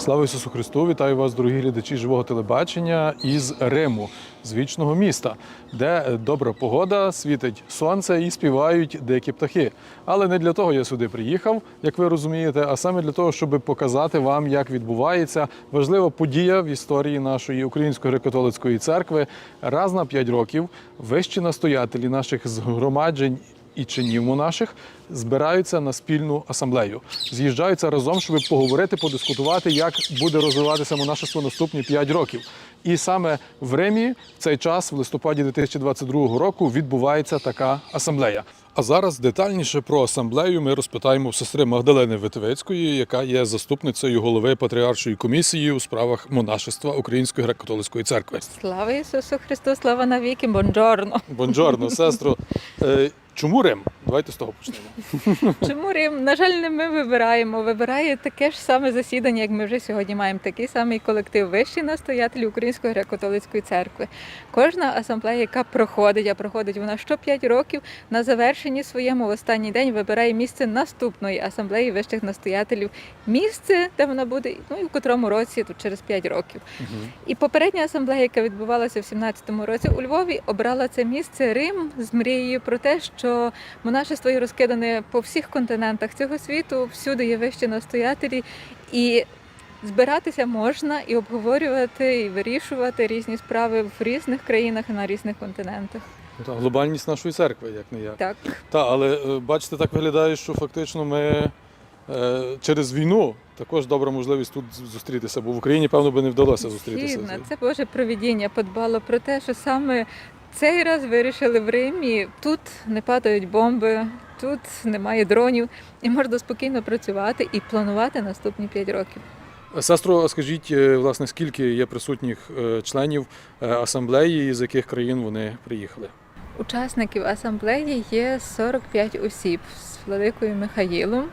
Слава Ісусу Христу! Вітаю вас, дорогі глядачі живого телебачення із Риму, з вічного міста, де добра погода, світить сонце і співають деякі птахи. Але не для того я сюди приїхав, як ви розумієте, а саме для того, щоб показати вам, як відбувається важлива подія в історії нашої Української греко-католицької церкви. Раз на п'ять років вищі настоятелі наших згромаджень і чинів монаших збираються на спільну асамблею, з'їжджаються разом, щоб поговорити, подискутувати, як буде розвиватися монашество наступні 5 років. І саме в Римі в цей час, в листопаді 2022 року, відбувається така асамблея. А зараз детальніше про асамблею ми розпитаємо в сестри Магдалени Витвицької, яка є заступницею голови патріаршої комісії у справах монашества Української греко-католицької церкви. Слава Ісусу Христу, слава навіки, бонджорно. Бонджорно, сестро. Чому Рим? Давайте з того почнемо. Чому Рим? На жаль, не ми вибираємо. Вибирає таке ж саме засідання, як ми вже сьогодні маємо. Такий самий колектив вищий настоятель Української греко-католицької церкви. Кожна асамблея, яка проходить, а проходить вона що 5 років, на завершенні своєму в останній день вибирає місце наступної асамблеї вищих настоятелів. Місце, де вона буде, ну і в котрому році, тут через 5 років. І попередня асамблея, яка відбувалася в 17-му році у Львові, обрала це місце Рим з мрією про те, що монашество є розкидане по всіх континентах цього світу, всюди є вищі настоятелі, і збиратися можна і обговорювати, і вирішувати різні справи в різних країнах і на різних континентах. Та, глобальність нашої церкви, як не як. Так, Та, але е, бачите, так виглядає, що фактично ми е, через війну також добра можливість тут зустрітися, бо в Україні, певно, би не вдалося зустрітися. Це Боже провідіння подбало про те, що саме цей раз вирішили в Римі. Тут не падають бомби, тут немає дронів, і можна спокійно працювати і планувати наступні 5 років. Сестро, скажіть, е, власне, скільки є присутніх е, членів е, асамблеї, з яких країн вони приїхали? Учасників асамблеї є 45 осіб з владикою Михаїлом,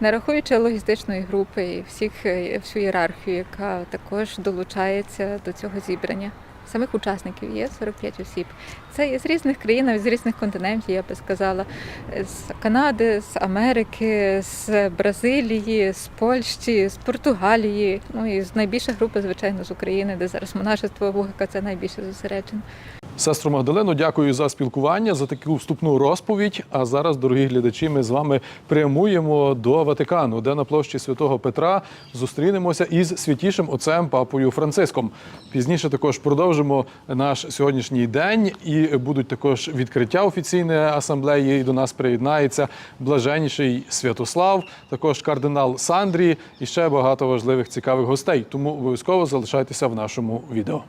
не рахуючи логістичної групи і всіх всю ієрархію, яка також долучається до цього зібрання. Самих учасників є 45 осіб. Це є з різних країн, з різних континентів, я би сказала, з Канади, з Америки, з Бразилії, з Польщі, з Португалії. Ну і з найбільша група, звичайно, з України, де зараз монашество Вугика це найбільше зосереджено. Сестру Магдалено, дякую за спілкування, за таку вступну розповідь. А зараз, дорогі глядачі, ми з вами прямуємо до Ватикану, де на площі святого Петра зустрінемося із святішим отцем Папою Франциском. Пізніше також продовжимо наш сьогоднішній день і будуть також відкриття офіційної асамблеї. І до нас приєднається блаженніший Святослав, також кардинал Сандрі і ще багато важливих цікавих гостей. Тому обов'язково залишайтеся в нашому відео.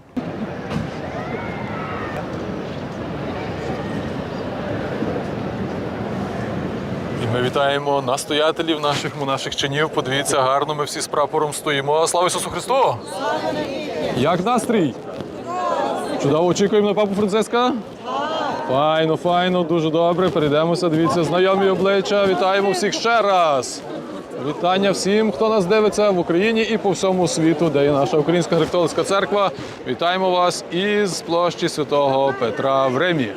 І ми вітаємо настоятелів наших монаших чинів. Подивіться, гарно ми всі з прапором стоїмо. Слава Ісусу Христу! Як настрій? Чудово очікуємо на папу Франциска? Файно, файно, дуже добре. Перейдемося. Дивіться, знайомі обличчя. Вітаємо всіх ще раз. Вітання всім, хто нас дивиться в Україні і по всьому світу, де є наша Українська греко-католицька церква. Вітаємо вас із площі святого Петра в Римі.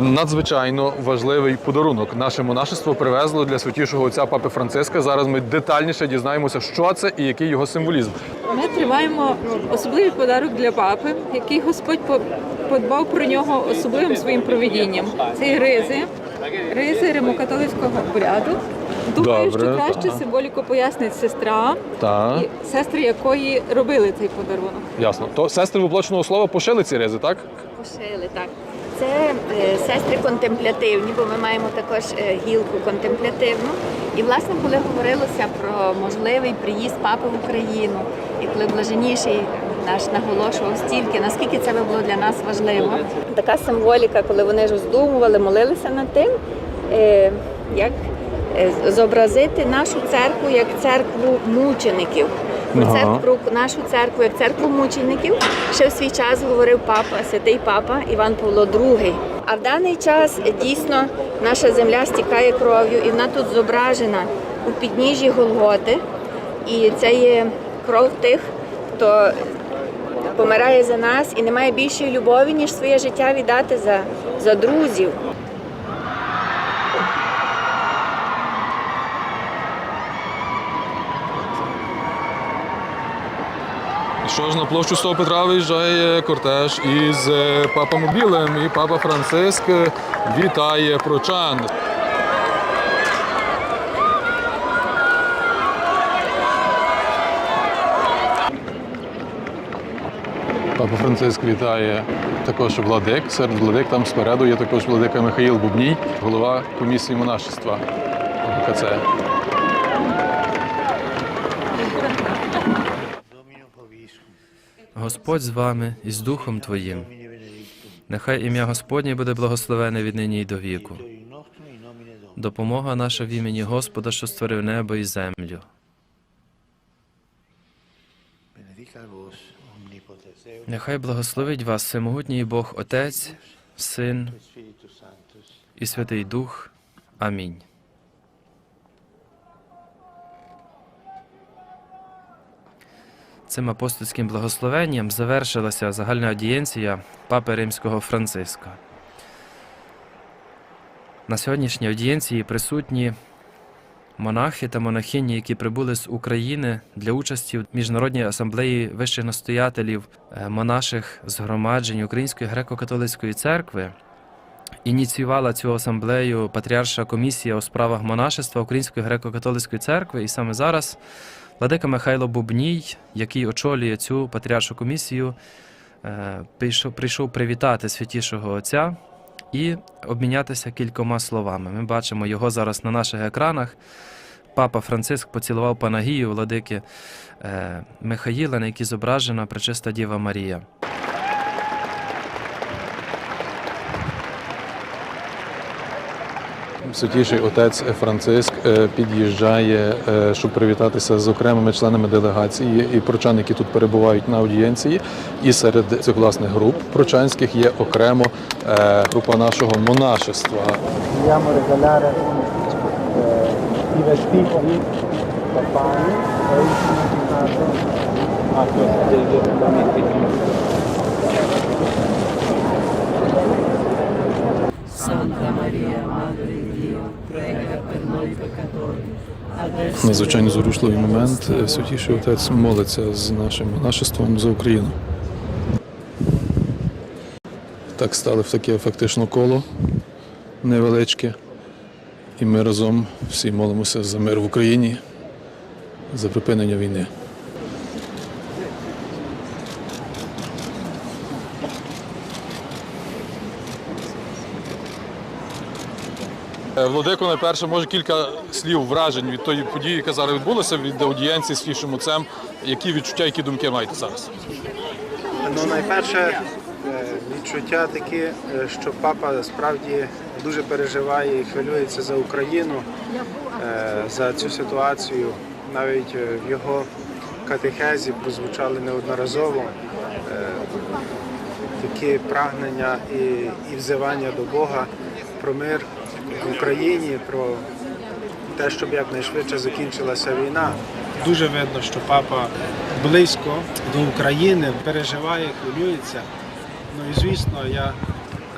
Надзвичайно важливий подарунок. Наше монашество привезло для святішого отця Папи Франциска. Зараз ми детальніше дізнаємося, що це і який його символізм. Ми тримаємо особливий подарок для папи, який Господь по- подбав про нього особливим своїм провідінням. Це ризи, ризи римокатолицького обряду. Думаю, Добре, що краще ага. символіку пояснить сестра, Так, і сестри якої робили цей подарунок. ясно. То сестри воплоченого слова пошили ці ризи, так? Пошили, так. Це е, сестри контемплятивні, бо ми маємо також е, гілку контемплятивну. І власне, коли говорилося про можливий приїзд папи в Україну, і коли блаженніший наш наголошував стільки, наскільки це було для нас важливо. Така символіка, коли вони ж роздумували, молилися над тим, е, як зобразити нашу церкву як церкву мучеників. Про Ага. церкву про нашу церкву як церкву мучеників ще в свій час говорив папа, святий папа Іван Павло II. А в даний час дійсно наша земля стікає кров'ю, і вона тут зображена у підніжжі Голготи. І це є кров тих, хто помирає за нас і немає більшої любові, ніж своє життя віддати за, за друзів. Що ж, на площу Святого Петра виїжджає кортеж із е, папомобілем, і папа Франциск е, вітає прочан. Папа Франциск вітає також владик. Серед владик там спереду є також владика Михаїл Бубній, голова комісії монашества ОКЦ. Господь з вами і з Духом Твоїм. Нехай ім'я Господнє буде благословене від нині й до віку. Допомога наша в імені Господа, що створив небо і землю. Нехай благословить вас всемогутній Бог Отець, Син і Святий Дух. Амінь. Цим апостольським благословенням завершилася загальна аудієнція Папи Римського Франциска. На сьогоднішній аудієнції присутні монахи та монахині, які прибули з України для участі в міжнародній асамблеї вищих настоятелів е, монаших згромаджень Української греко-католицької церкви. Ініціювала цю асамблею Патріарша комісія у справах монашества Української греко-католицької церкви, і саме зараз Владика Михайло Бубній, який очолює цю патріаршу комісію, е, прийшов, привітати святішого Отця і обмінятися кількома словами. Ми бачимо його зараз на наших екранах. Папа Франциск поцілував Панагію владики е, Михаїла, на якій зображена Пречиста Діва Марія. Святіший отець Франциск е, під'їжджає, е, щоб привітатися з окремими членами делегації і прочан, які тут перебувають на аудієнції. І серед цих власних груп прочанських є окремо е, група нашого monашества. vogliamo regalare eh, Надзвичайно зворушливий момент. Святіший отець молиться з нашим монашеством за Україну. Так стали в таке фактично коло невеличке. І ми разом всі молимося за мир в Україні, за припинення війни. Владико, найперше, може кілька слів вражень від тої події, яка зараз відбулася від аудієнції з фішим отцем. Які відчуття, які думки маєте зараз? Ну, найперше е, відчуття таке, е, що папа справді дуже переживає і хвилюється за Україну, е, за цю ситуацію. Навіть е, в його катехезі прозвучали неодноразово е, такі прагнення і, і взивання до Бога про мир в Україні, про те, щоб якнайшвидше закінчилася війна. Дуже видно, що папа близько до України, переживає, хвилюється. Ну і звісно, я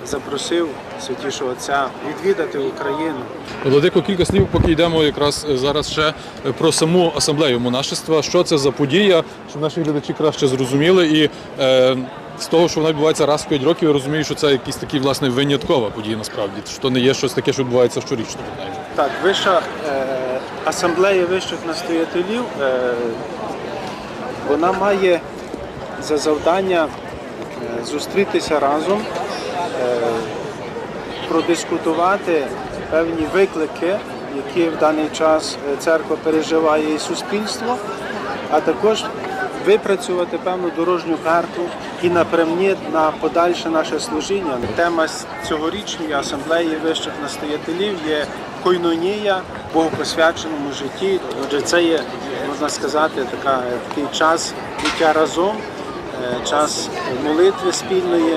запросив святішого отця відвідати Україну. Владико, кілька слів, поки йдемо якраз зараз ще про саму асамблею монашества. Що це за подія, щоб наші глядачі краще зрозуміли. І е, з того, що вона відбувається раз в 5 років, я розумію, що це якийсь такий власне виняткова подія насправді. Що не є щось таке, що відбувається щорічно. Так, вища е, асамблея вищих настоятелів, е, вона має за завдання е, зустрітися разом, е, продискутувати певні виклики, які в даний час е, церква переживає і суспільство, а також випрацювати певну дорожню карту і напрямні на подальше наше служіння. Тема цьогорічної асамблеї вищих настоятелів є койнонія богопосвяченому житті. Отже, це є, можна сказати, така, такий час буття разом, е, час молитви спільної,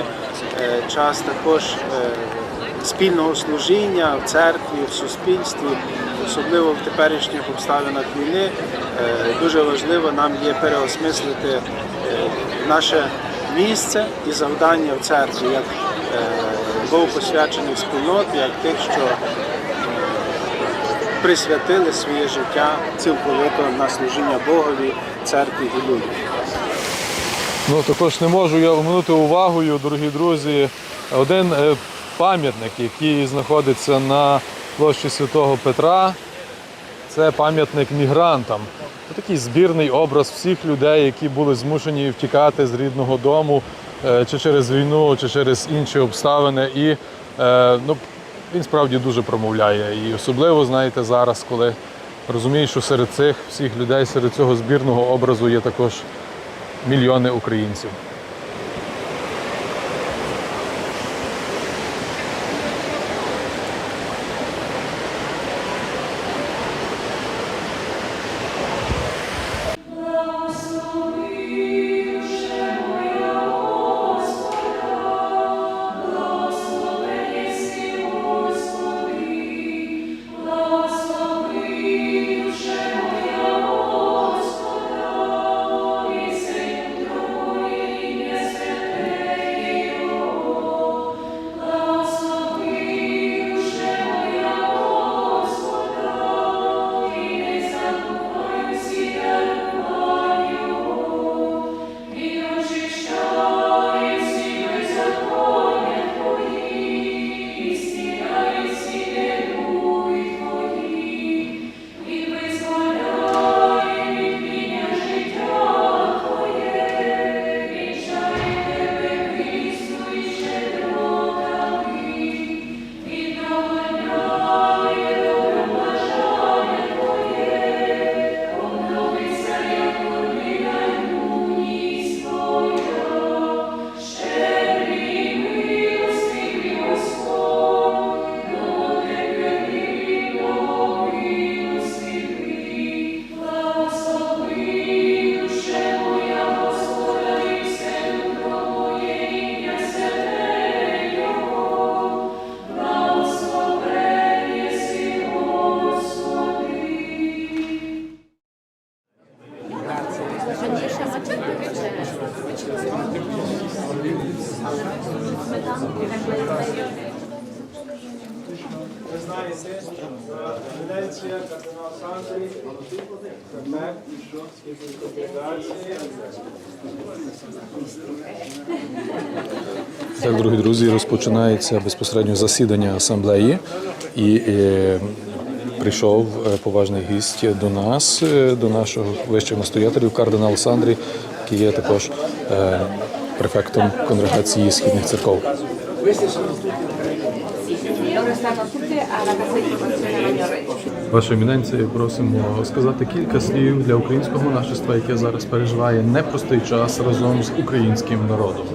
е, час також е, спільного служіння в церкві, в суспільстві, особливо в теперішніх обставинах війни. Дуже важливо нам є переосмислити наше місце і завдання в церкві як е, богопосвячених спільнот, як тих, що присвятили своє життя цілковито на служіння Богові, церкві і людям. Ну, також не можу я оминути увагою, дорогі друзі, один е, пам'ятник, який знаходиться на площі Святого Петра. Це пам'ятник мігрантам. Такий збірний образ всіх людей, які були змушені втікати з рідного дому, е, чи через війну, чи через інші обставини. І е, ну, він справді дуже промовляє. І особливо, знаєте, зараз, коли розумієш, що серед цих всіх людей, серед цього збірного образу є також мільйони українців. Так, дорогі друзі, розпочинається безпосередньо засідання асамблеї, і е, прийшов е, поважний гість до нас, е, до нашого вищих настоятелів, кардинал Сандрій, який є також префектом конгрегації східних церков. Ваша еміненція, просимо сказати кілька слів для українського нашества, яке зараз переживає непростий час разом з українським народом.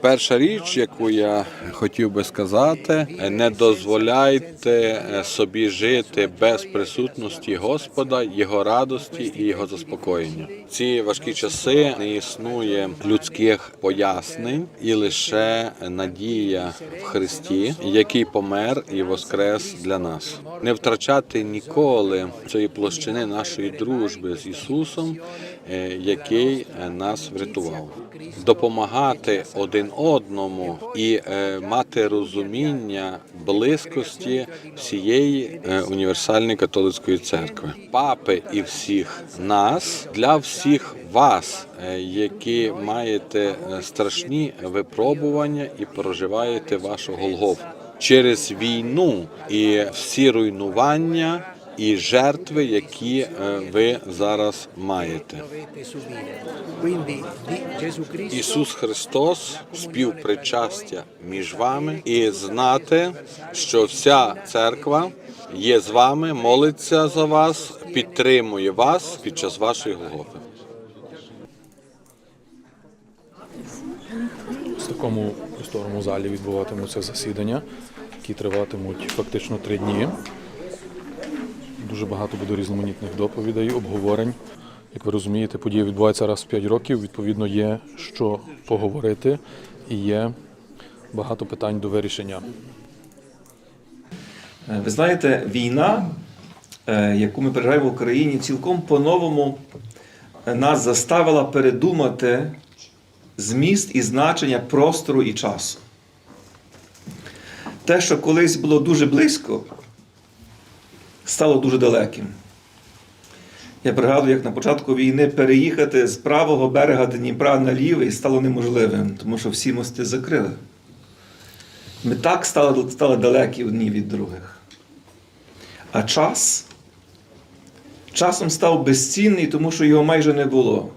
Перша річ, яку я хотів би сказати, не дозволяйте е, собі жити без присутності Господа, Його радості і Його заспокоєння. Ці важкі часи не існує людських пояснень і лише надія в Христі, який помер і воскрес для нас. Не втрачати ніколи цієї площини нашої дружби з Ісусом, який нас врятував, допомагати один одному і е, мати розуміння близькості всієї е, універсальної католицької церкви, папи і всіх нас для всіх вас, е, які маєте страшні випробування і проживаєте вашу Голгофу. Через війну і всі руйнування і жертви, які е, ви зараз маєте. Ісус Христос співпричастя між вами і знати, що вся церква є з вами, молиться за вас, підтримує вас під час вашої Голгофи. В такому просторому залі відбуватимуться засідання, які триватимуть фактично три дні. Дуже багато буде різноманітних доповідей, обговорень. Як ви розумієте, події відбуваються раз в 5 років. Відповідно, є що поговорити і є багато питань до вирішення. Е, Ви знаєте, війна, е, яку ми переживаємо в Україні, цілком по-новому е, нас заставила передумати зміст і значення простору і часу. Те, що колись було дуже близько, стало дуже далеким. Я пригадую, як на початку війни переїхати з правого берега Дніпра на лівий стало неможливим, тому що всі мости закрили. Ми так стали, стали далекі одні від других. А час часом став безцінний, тому що його майже не було.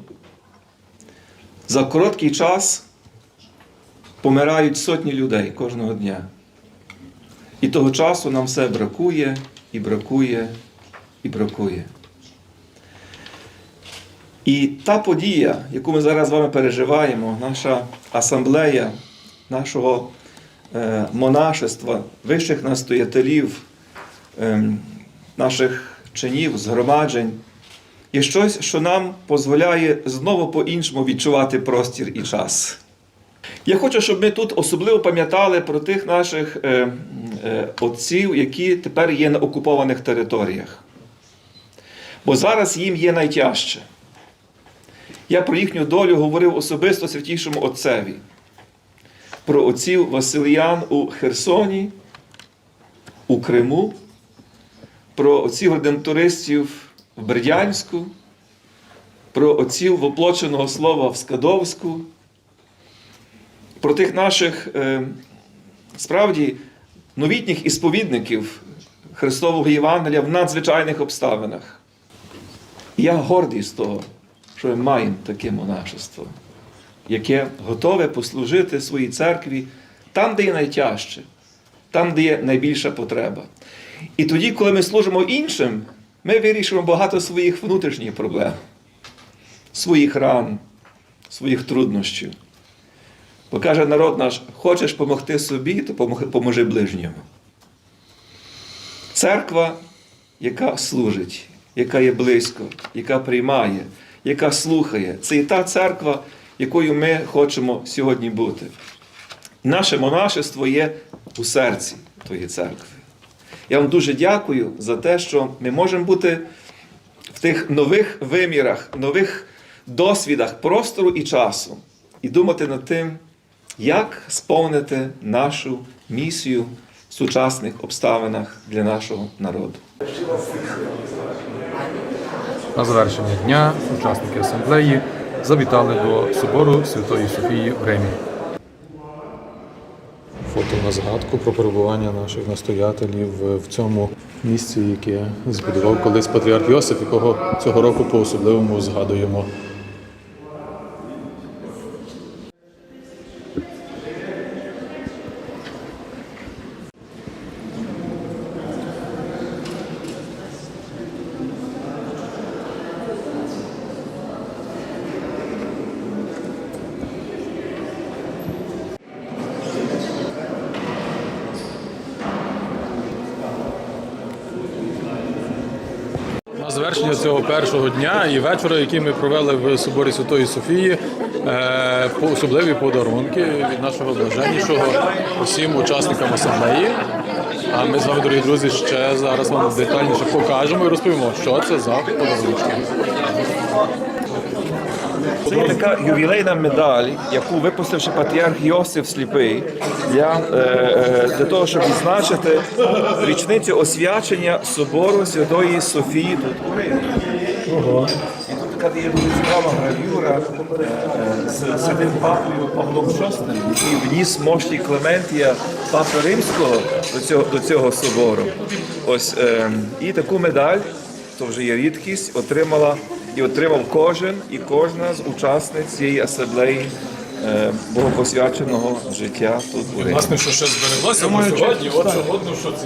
За короткий час помирають сотні людей кожного дня. І того часу нам все бракує, і бракує, і бракує. І та подія, яку ми зараз з вами переживаємо, наша асамблея нашого е, монашества, вищих настоятелів, ем, наших чинів, згромаджень, є щось, що нам дозволяє знову по-іншому відчувати простір і час. Я хочу, щоб ми тут особливо пам'ятали про тих наших е, е, отців, які тепер є на окупованих територіях. Бо зараз їм є найтяжче. Я про їхню долю говорив особисто святішому отцеві, про отців Василіян у Херсоні, у Криму, про отців редемтористів в Бердянську, про отців воплоченого слова в Скадовську, про тих наших е, справді новітніх ісповідників Христового Євангелія в надзвичайних обставинах. І я гордий з того, що ми маємо таке монашество, яке готове послужити своїй церкві там, де є найтяжче, там, де є найбільша потреба. І тоді, коли ми служимо іншим, ми вирішуємо багато своїх внутрішніх проблем, своїх ран, своїх труднощів. Бо каже народ наш: хочеш допомогти собі, то поможи ближньому. Церква, яка служить, яка є близько, яка приймає, яка слухає, це і та церква, якою ми хочемо сьогодні бути. Наше монашество є у серці тої церкви. Я вам дуже дякую за те, що ми можемо бути в тих нових вимірах, нових досвідах простору і часу і думати над тим, як сповнити нашу місію в сучасних обставинах для нашого народу. На завершення дня учасники асамблеї завітали до собору Святої Софії в Римі. Фото на згадку про перебування наших настоятелів в цьому місці, яке збудував колись патріарх Йосиф, якого цього року по-особливому згадуємо. На цього першого дня і вечора, який ми провели в соборі Святої Софії, е, особливі подарунки від нашого блаженнішого усім учасникам асамблеї. А ми з вами, дорогі друзі, ще зараз вам детальніше покажемо і розповімо, що це за подарунки. Це є така ювілейна медаль, яку випустив ще патріарх Йосиф Сліпий для, е, е, для того, щоб відзначити річницю освячення собору Святої Софії тут у Римі. І тут така є дуже цікава гравюра е, з святим папою Павлом VI, який вніс мощі Клементія Папи Римського до цього, до цього собору. Ось, е, і таку медаль то вже є рідкість, отримала і отримав кожен і кожна з учасниць цієї асамблеї е, богопосвяченого життя тут у Римі. Власне, що ще збереглося сьогодні, от сьогодні, що це.